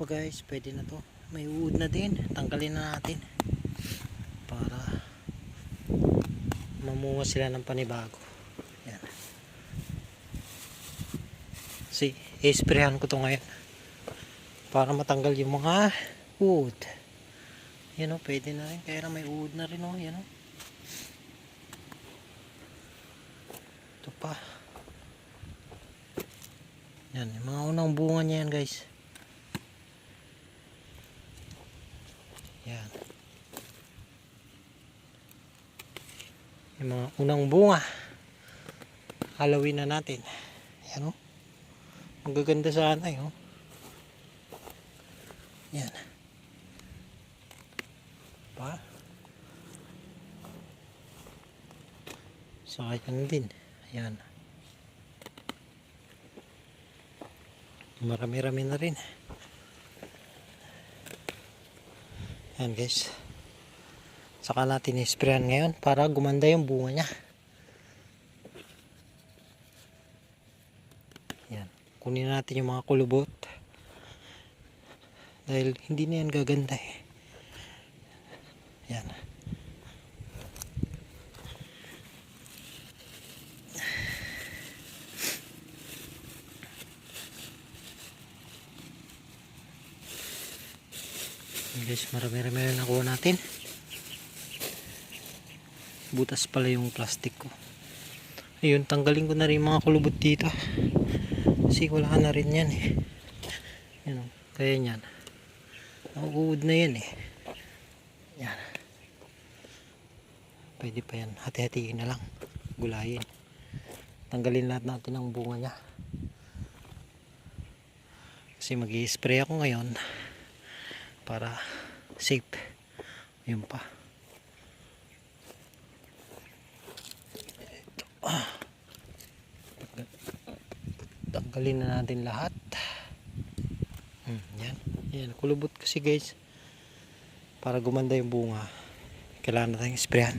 pa guys, pwede na to. May uod na din. Tanggalin na natin. Para mamunga sila ng panibago. Yan. Si, isprayan ko to ngayon. Para matanggal yung mga uod. Yan o, pwede na rin. Kaya may uod na rin o. Yan o. Ito pa. Yan, yung mga unang bunga niya yan guys. Yan. Yung mga unang bunga. Halawin na natin. Yan o. Ang gaganda sana eh. Oh. Yan. Pa. Sayang din. Yan. Marami-rami na rin. Yan guys. Saka natin i-sprayan ngayon para gumanda yung bunga niya. Yan. Kunin natin yung mga kulubot. Dahil hindi na yan gaganda eh. Yan. Guys, marami-rami na nakuha natin. Butas pala yung plastic ko. Ayun, tanggalin ko na rin mga kulubot dito. Kasi wala na rin yan eh. Yan o, kaya yan. Nauuod na yan eh. Yan. Pwede pa yan. Hati-hatiin na lang. Gulayin. Tanggalin lahat natin ang bunga niya. Kasi mag spray ako ngayon para safe. Yun pa. Ah. Tanggalin na natin lahat. Hmm, yan. Yan. Kulubot kasi guys. Para gumanda yung bunga. Kailangan natin sprayan.